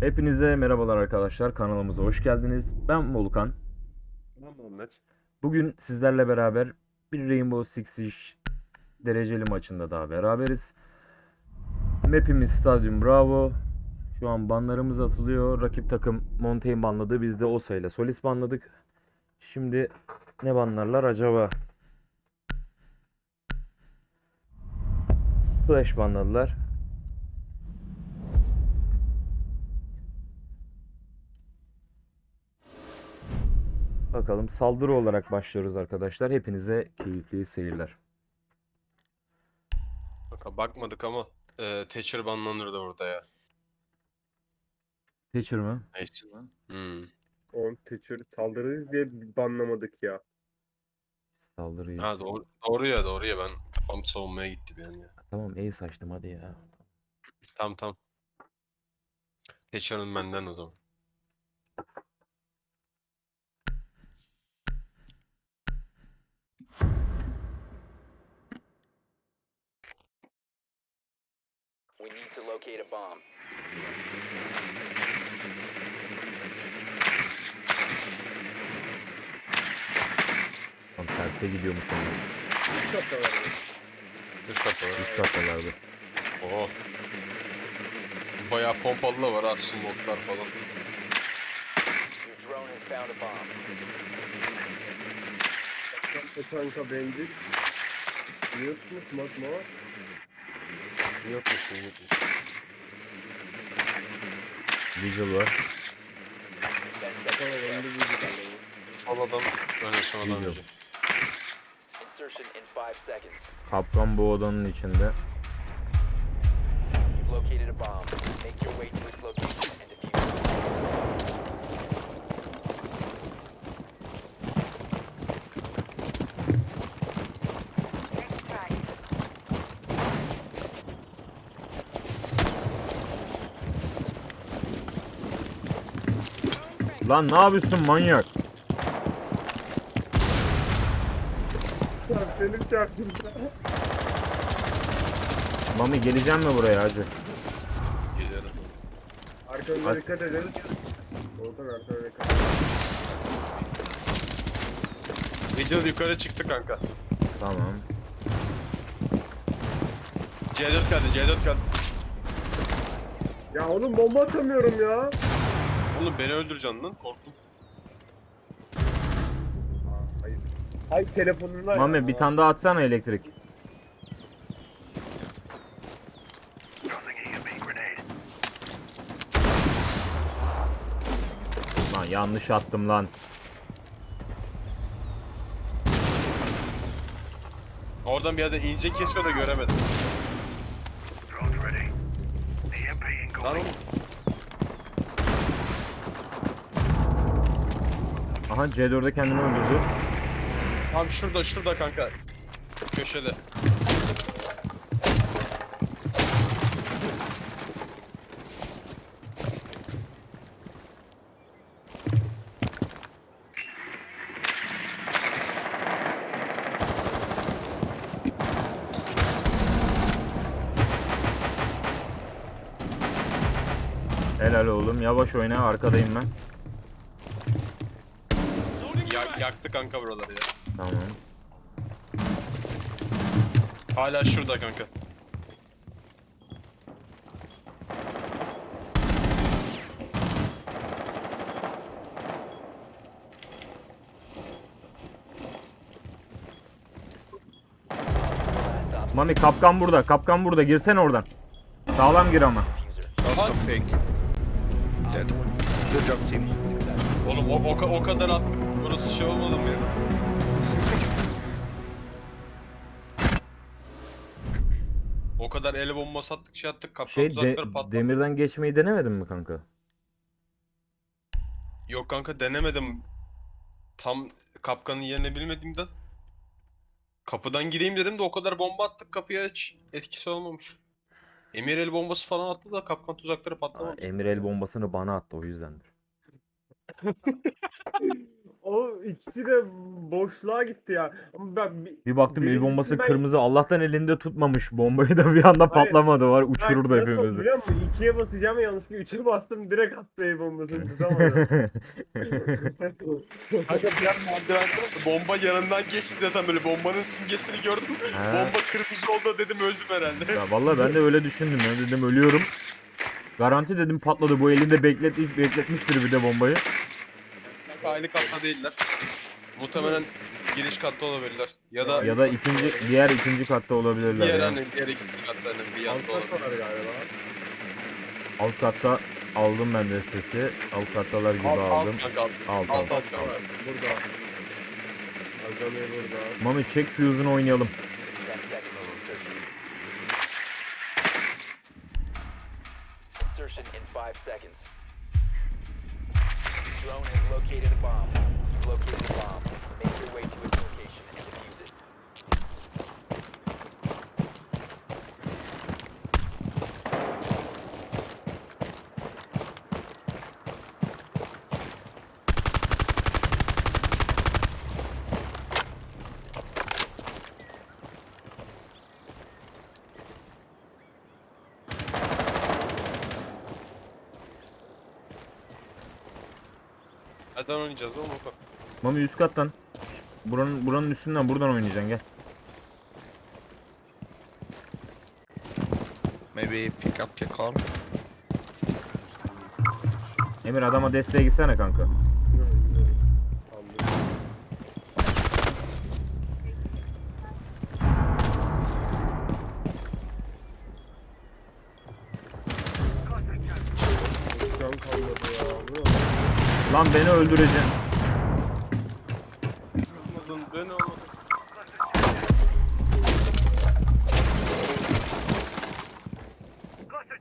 Hepinize merhabalar arkadaşlar. Kanalımıza hoş geldiniz. Ben Volkan. Tamam Muhammed. Bugün sizlerle beraber bir Rainbow Six Siege dereceli maçında daha beraberiz. Map'imiz Stadyum Bravo. Şu an banlarımız atılıyor. Rakip takım Montaigne banladı. Biz de Osa ile Solis banladık. Şimdi ne banlarlar acaba? Flash banladılar. Bakalım saldırı olarak başlıyoruz arkadaşlar. Hepinize keyifli seyirler. Bak, bakmadık ama e, Thatcher banlanırdı orada ya. Thatcher mı? Neyse. Hmm. On Thatcher saldırırız diye banlamadık ya. Saldırıyı. Ha doğru, doğru ya doğru ya ben kafam savunmaya gitti bir an ya. Tamam ace açtım hadi ya. Tamam tamam. Thatcher'ın benden o zaman. To locate a bomb. Tam terse gidiyormuş onlar. Üç haftalar mı? Üst katta var. Üst kattalardı. Oo. Bayağı pompalı da var az smoke'lar falan. Your drone has found a bomb. Kanka kanka mu? Smoke mu? Yokmuş yokmuş. Vigil var. Soladan öne sonradan önce. Insertion in seconds. Kapkan bu odanın içinde. Lan ne yapıyorsun manyak? Çarp benim çarpsın. Mami geleceğim mi buraya hacı? Geliyorum. Arkamıza Hadi. dikkat edin. Volkan arkana dikkat edin. Video yukarı çıktı kanka. Tamam. C4 geldi C4 geldi. Ya oğlum bomba atamıyorum ya. Oğlum beni öldüreceksin lan korktum. Hayır. Ay telefonuna. Mami bir tane daha atsana elektrik. Lan yanlış attım lan. Oradan bir yerde ince kesiyor da göremedim. Lan oğlum. Aha C4'de kendini öldürdü. Tam şurada şurada kanka. Köşede. Helal oğlum yavaş oyna arkadayım ben. Yaktı kanka buraları ya. Tamam. Hala şurada kanka. Mami kapkan burada kapkan burada girsene oradan. Sağlam gir ama. Also fake. Dead. Good job, team. Oğlum o, o, o kadar attık. Burası şey olmadı mı ya? O kadar ele bombası attık şey attık kapkan Şey de- tuzakları patladı. demirden geçmeyi denemedin mi kanka? Yok kanka denemedim. Tam kapkanın yerini bilmediğimden. Kapıdan gireyim dedim de o kadar bomba attık kapıya hiç etkisi olmamış. Emir el bombası falan attı da kapkan tuzakları Aa, patlamamış. Emir el bombasını bana attı o yüzdendir. o ikisi de boşluğa gitti ya. Ama ben bir, Bir baktım el Birincisi bombası ben- kırmızı. Allah'tan elinde tutmamış bombayı da bir anda Hayır. patlamadı var. Uçururdu nasıl oldu hepimizi. biliyor musun? İkiye basacağım yanlışlıkla üçe bastım direkt attı el bombasını tutamadım. Kanka bir an bomba yanından geçti zaten böyle bombanın simgesini gördüm. Ha. Bomba kırmızı oldu dedim öldüm herhalde. Ya vallahi ben de öyle düşündüm. Ben dedim ölüyorum. Garanti dedim patladı. Bu elinde bekletmiş, bekletmiştir bir de bombayı. Aynı katta değiller. Muhtemelen giriş katta olabilirler. Ya da Ya da ikinci diğer ikinci katta olabilirler. diğer ya. hani diğer ikinci katta hani bir yanda olabilir. Altaklar galiba. Alt katta aldım ben de sesi. Alt kattalar gibi Alt, aldım. alt, Alt alt, alt. alt Burada. Azami burada. Mami çek fuse'unu oynayalım. 10 seconds to insertion. Insertion in 5 seconds. Drone has located a bomb. Located a bomb. Nereden oynayacağız oğlum kadar? Mami üst kattan. Buranın buranın üstünden buradan oynayacaksın gel. Maybe pick up your car. Emir adama desteğe gitsene kanka. Aldım. Can kalmadı ya. Bu ne? Lan beni öldüreceksin. Anladın beni anladın.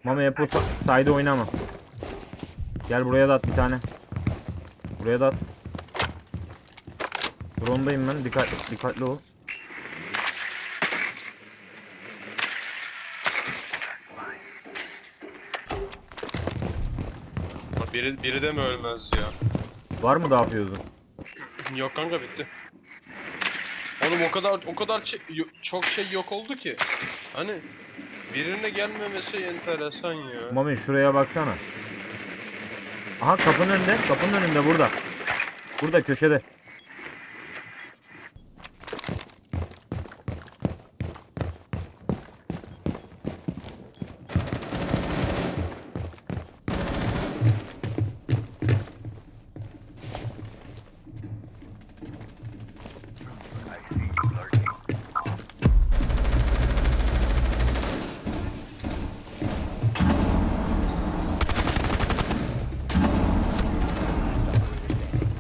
Mami hep o sa- side'e oynama. Gel buraya da at bir tane. Buraya da at. Drone'dayım ben. Dikkat, dikkatli ol. Biri, biri de mi ölmez ya? Var mı daha fuse'un? Yok kanka bitti. Oğlum o kadar o kadar çok şey yok oldu ki. Hani birine gelmemesi enteresan ya. Mami şuraya baksana. Aha kapının önünde. Kapının önünde burada. Burada köşede.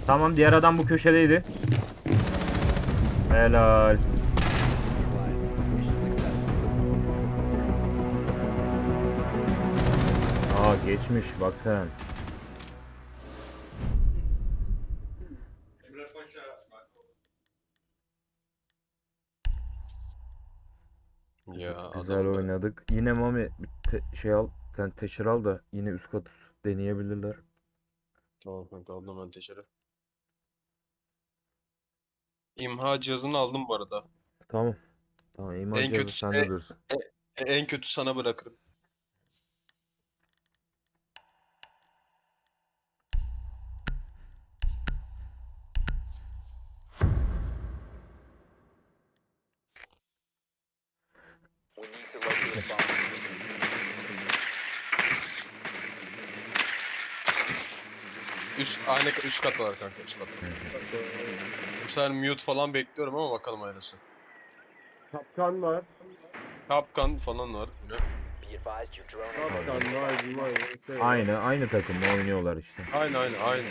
Tamam diğer adam bu köşedeydi. Helal. Aa geçmiş bak sen. Ya Güzel adam da- oynadık. Yine Mami bir te- şey al. Sen teşhir al da yine üst kat deneyebilirler. Tamam kanka aldım ben teşere. İmha cihazını aldım bu arada. Tamam. Tamam iman En cihazı kötüsü- sende e- dursun. E- En kötü sana bırakırım. We need to locate a bomb. Üst aynı üst kattalar kanka üst katta. Bu sefer mute falan bekliyorum ama bakalım hayırlısı. Kapkan var. Kapkan falan var. Yine. Kapkan var. var. Şey var. Aynı aynı takım oynuyorlar işte. Aynı aynı aynı.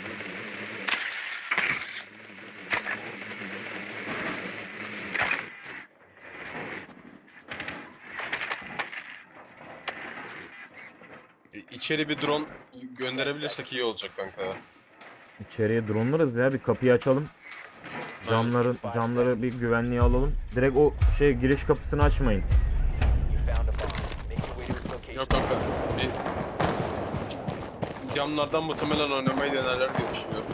İ- İçeri bir drone gönderebilirsek iyi olacak kanka. İçeriye dronelarız ya bir kapıyı açalım. Camların camları bir güvenliğe alalım. Direkt o şey giriş kapısını açmayın. Yok kanka. Bir camlardan muhtemelen oynamayı denerler diye düşünüyorum.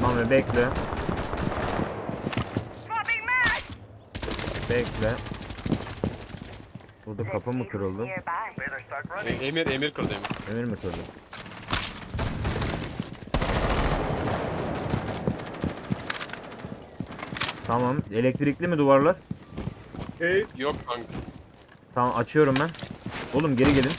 Tamam bekle. Bekle. Burada kapı mı kırıldı? E, emir, emir kırdı emir. Emir mi kırdı? Tamam. Elektrikli mi duvarlar? Hey, Yok kanka. Tamam açıyorum ben. Oğlum geri gelin.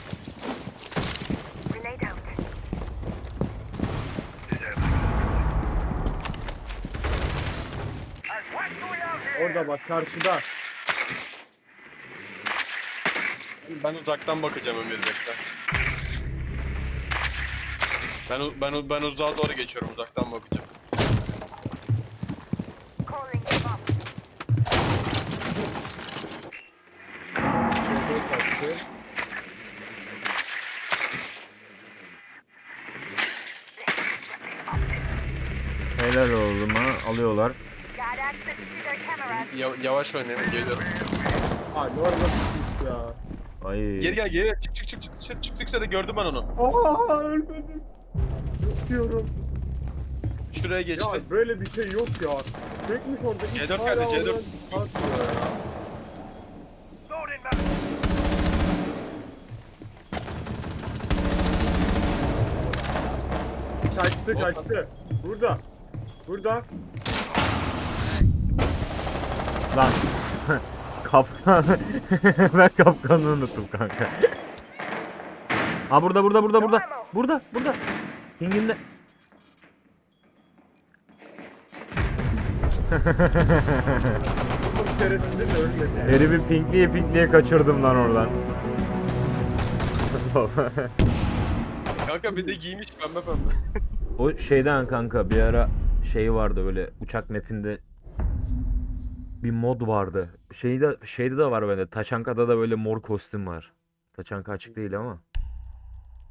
orada bak karşıda. Ben uzaktan bakacağım Emir bekle. Ben ben ben uzağa doğru geçiyorum uzaktan bakacağım. Kaçtı. Helal oğluma alıyorlar. Ya- yavaş oynayın geliyorum. Abi orada sıkış ya. Ay. Geri gel geri gel. çık çık çık çık çık çık çık çık gördüm ben onu. Aa ölmedim. Uçuyorum. Şuraya geçti. Ya böyle bir şey yok ya. Çekmiş orada. hiç C4 hala geldi, C4. oradan atmıyor ya. Kaçtı kaçtı. Burada. Burada. Lan. Kapkan. ben kapkanı unuttum kanka. Ha burada burada burada burada. Burada burada. Pinginde. Bu keresinde de ölmedi. Herifi pinkliye pinkliye kaçırdım lan oradan. Kanka bir de giymiş pembe pembe. O şeyden kanka bir ara şey vardı öyle uçak mapinde bir mod vardı. Şeyde şeyde de var bende. Taçanka'da da böyle mor kostüm var. Taçanka açık değil ama.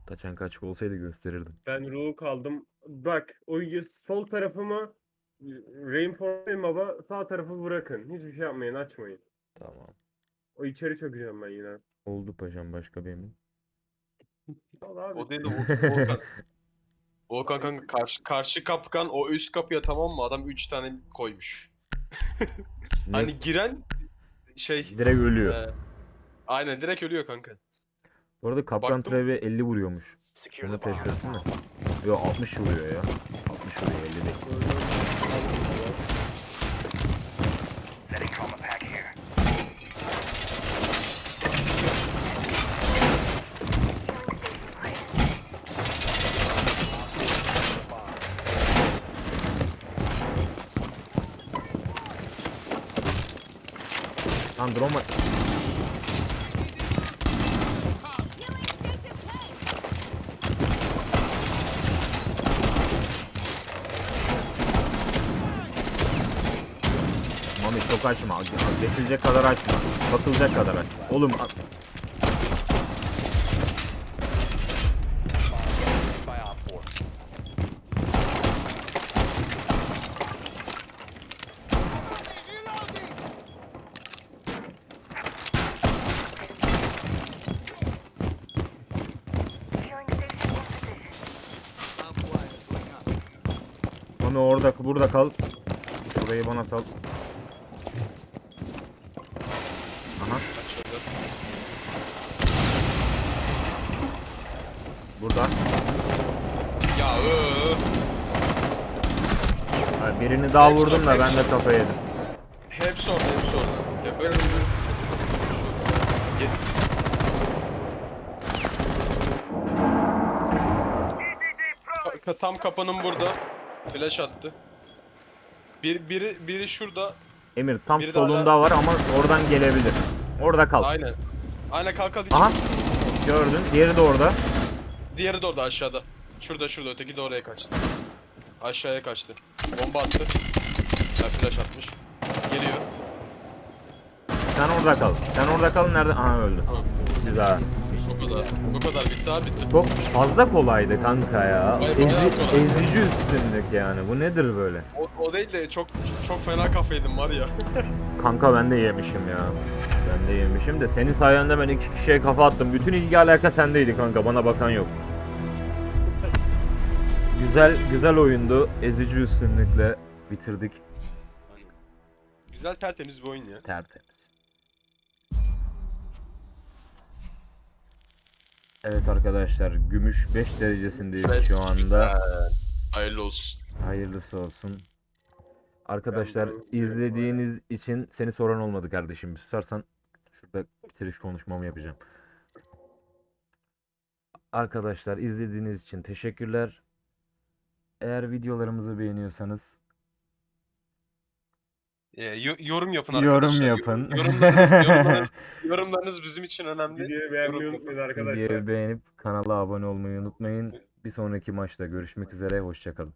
Taçanka açık olsaydı gösterirdim. Ben ruhu kaldım. Bak o sol tarafımı reinforce'layın baba. Sağ tarafı bırakın. Hiçbir şey yapmayın açmayın. Tamam. O içeri çökeceğim ben yine. Oldu paşam başka abi. O değil de Vol- Volkan. Volkan kanka karşı, karşı kapkan o üst kapıya tamam mı? Adam 3 tane koymuş. Hani giren şey Direkt ölüyor. e, aynen direkt ölüyor kanka. Bu arada Kapkan baktım. Trevi 50 vuruyormuş. Bunu test ettin mi? Yok 60 vuruyor ya. 60 vuruyor 50 değil. Lan drone var. Mami çok açma. Geçilecek kadar açma. Bakılacak kadar aç. Oğlum a- By Op 4. Mami orada burada kal. Burayı bana sal. Aha burada. Ya öö. Ha, birini daha vurdum da ben de kafa yedim. Hepsi orada hepsi orada. Ya böyle. Ka- Tam kapının burada. Flash attı. Bir, biri, biri şurada. Emir tam Biri de solunda var ama oradan gelebilir. Orada kal. Aynen. Aynen kalk kalk. Aha. Gördün. Diğeri de orada. Diğeri de orada aşağıda. Şurada şurada öteki de oraya kaçtı. Aşağıya kaçtı. Bomba attı. Ya flash atmış. Geliyor. Sen orada kal. Sen orada kal. Nerede? Aha öldü. Tamam. Güzel. Bu kadar. Bu kadar bitti abi bitti. Çok fazla kolaydı kanka ya. Ezi, ezici üstünlük yani. Bu nedir böyle? O, o değil de çok çok fena kafaydım var ya. Kanka ben de yemişim ya. Ben de yemişim de senin sayende ben iki kişiye kafa attım. Bütün ilgi alaka sendeydi kanka. Bana bakan yok. Güzel güzel oyundu. Ezici üstünlükle bitirdik. Güzel tertemiz bir oyun ya. Tertemiz. Evet arkadaşlar gümüş 5 derecesindeyiz şu anda. Hayırlı olsun. Hayırlısı olsun. Arkadaşlar izlediğiniz için seni soran olmadı kardeşim. Bir susarsan şurada bitiriş konuşmamı yapacağım. Arkadaşlar izlediğiniz için teşekkürler. Eğer videolarımızı beğeniyorsanız Yo- yorum yapın Yorum arkadaşlar. yapın. Yorumlarınız, yorumlarınız, yorumlarınız bizim için önemli. Videoyu beğenmeyi Yorum yapın. unutmayın arkadaşlar. videoyu beğenip kanala abone olmayı unutmayın. Bir sonraki maçta görüşmek üzere. Hoşçakalın.